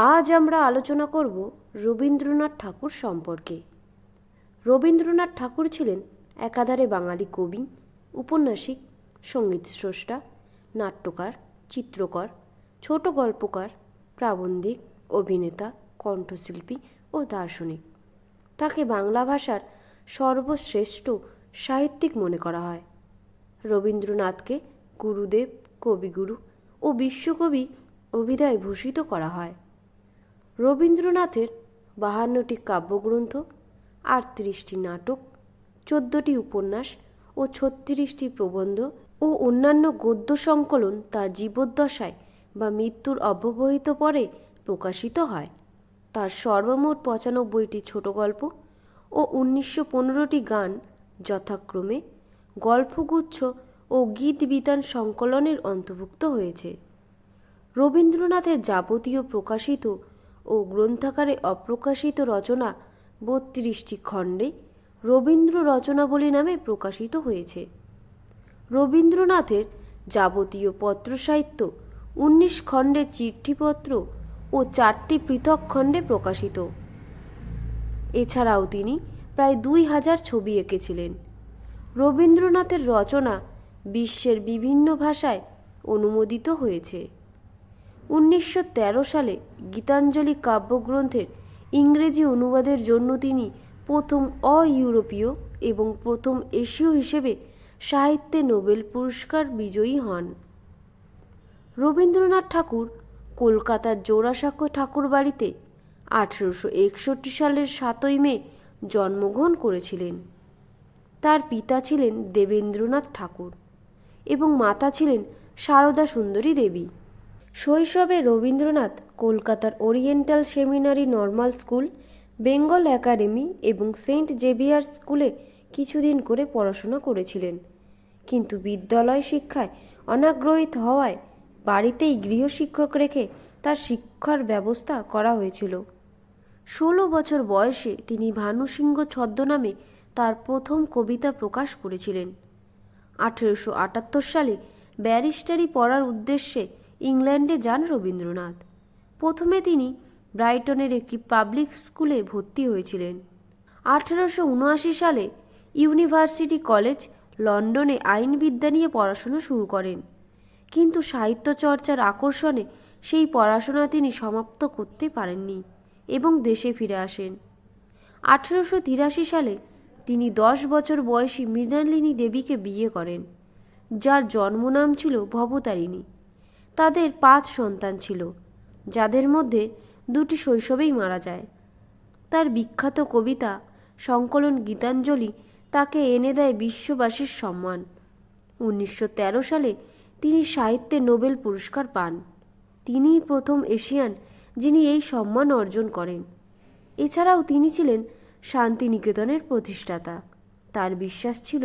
আজ আমরা আলোচনা করব রবীন্দ্রনাথ ঠাকুর সম্পর্কে। রবীন্দ্রনাথ ঠাকুর ছিলেন একাধারে বাঙালি কবি, উপন্যাসিক, সংগীত স্রষ্টা, নাট্যকার, চিত্রকর, ছোট গল্পকার, প্রাবন্ধিক, অভিনেতা, কণ্ঠশিল্পী ও দার্শনিক। তাকে বাংলা ভাষার সর্বশ্রেষ্ঠ সাহিত্যিক মনে করা হয়। রবীন্দ্রনাথকে গুরুদেব, কবিগুরু ও বিশ্বকবি অভিধায় ভূষিত করা হয়। রবীন্দ্রনাথের বাহান্নটি কাব্যগ্রন্থ, আটত্রিশটি নাটক, চোদ্দটি উপন্যাস ও ছত্রিশটি প্রবন্ধ ও অন্যান্য গদ্য সংকলন তার জীবদ্দশায় বা মৃত্যুর অব্যবহিত পরে প্রকাশিত হয়। তার সর্বমোট পঁচানব্বইটি ছোট গল্প ও উনিশশো পনেরোটি গান যথাক্রমে গল্পগুচ্ছ ও গীত বিতান সংকলনের অন্তর্ভুক্ত হয়েছে। রবীন্দ্রনাথের যাবতীয় প্রকাশিত ও গ্রন্থাকারে অপ্রকাশিত রচনা বত্রিশটি খণ্ডে রবীন্দ্র রচনাবলী নামে প্রকাশিত হয়েছে। রবীন্দ্রনাথের যাবতীয় পত্রসাহিত্য উনিশ খণ্ডে চিঠিপত্র ও চারটি পৃথক খণ্ডে প্রকাশিত। এছাড়াও তিনি প্রায় দুই হাজার ছবি এঁকেছিলেন। রবীন্দ্রনাথের রচনা বিশ্বের বিভিন্ন ভাষায় অনুমোদিত হয়েছে। উনিশশো তেরো সালে গীতাঞ্জলি কাব্যগ্রন্থের ইংরেজি অনুবাদের জন্য তিনি প্রথম অ ইউরোপীয় এবং প্রথম এশীয় হিসেবে সাহিত্যে নোবেল পুরস্কার বিজয়ী হন। রবীন্দ্রনাথ ঠাকুর কলকাতার জোড়াসাঁকো ঠাকুর বাড়িতে আঠেরোশো একষট্টি সালের সাতই মে জন্মগ্রহণ করেছিলেন। তার পিতা ছিলেন দেবেন্দ্রনাথ ঠাকুর এবং মাতা ছিলেন সারদা সুন্দরী দেবী। শৈশবে রবীন্দ্রনাথ কলকাতার Oriental Seminary Normal School, Bengal Academy এবং সেন্ট জেভিয়ার স্কুলে কিছুদিন করে পড়াশোনা করেছিলেন। কিন্তু বিদ্যালয় শিক্ষায় অনাগ্রহিত হওয়ায় বাড়িতেই গৃহশিক্ষক রেখে তার শিক্ষার ব্যবস্থা করা হয়েছিল। ষোলো বছর বয়সে তিনি ভানুসিংহ ছদ্মনামে তার প্রথম কবিতা প্রকাশ করেছিলেন। আঠেরোশো আটাত্তর সালে ব্যারিস্টারি পড়ার উদ্দেশ্যে ইংল্যান্ডে যান রবীন্দ্রনাথ। প্রথমে তিনি ব্রাইটনের একটি পাবলিক স্কুলে ভর্তি হয়েছিলেন। আঠেরোশো উনআশি সালে ইউনিভার্সিটি কলেজ লন্ডনে আইনবিদ্যা নিয়ে পড়াশোনা শুরু করেন। কিন্তু সাহিত্য চর্চার আকর্ষণে সেই পড়াশোনা তিনি সমাপ্ত করতে পারেননি এবং দেশে ফিরে আসেন। আঠেরোশো তিরাশি সালে তিনি দশ বছর বয়সী মৃণালিনী দেবীকে বিয়ে করেন, যার জন্মনাম ছিল ভবতারিণী। তাদের পাঁচ সন্তান ছিল, যাদের মধ্যে দুটি শৈশবেই মারা যায়। তার বিখ্যাত কবিতা সংকলন গীতাঞ্জলি তাকে এনে দেয় বিশ্ববাসীর সম্মান। উনিশশো তেরো সালে তিনি সাহিত্যে নোবেল পুরস্কার পান। তিনিই প্রথম এশিয়ান যিনি এই সম্মান অর্জন করেন। এছাড়াও তিনি ছিলেন শান্তিনিকেতনের প্রতিষ্ঠাতা। তার বিশ্বাস ছিল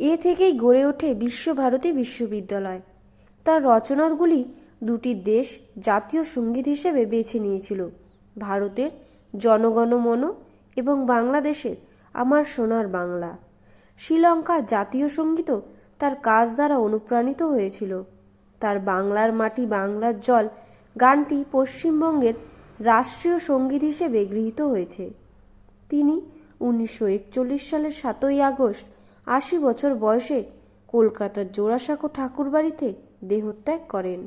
এ থেকেই গড়ে ওঠে বিশ্বভারতী বিশ্ববিদ্যালয়। তার রচনাগুলি দুটি দেশ জাতীয় সংগীত হিসেবে বেছে নিয়েছিল। ভারতের জনগণমন এবং বাংলাদেশের আমার সোনার বাংলা। শ্রীলঙ্কার জাতীয় সঙ্গীতও তার কাজ দ্বারা অনুপ্রাণিত হয়েছিল। তার বাংলার মাটি বাংলার জল গানটি পশ্চিমবঙ্গের রাষ্ট্রীয় সংগীত হিসেবে গৃহীত হয়েছে। তিনি উনিশশো একচল্লিশ সালের সাতই আগস্ট আশি বছর বয়সে কলকাতার জোড়াসাঁকো ঠাকুরবাড়িতে দেহত্যাগ করেন।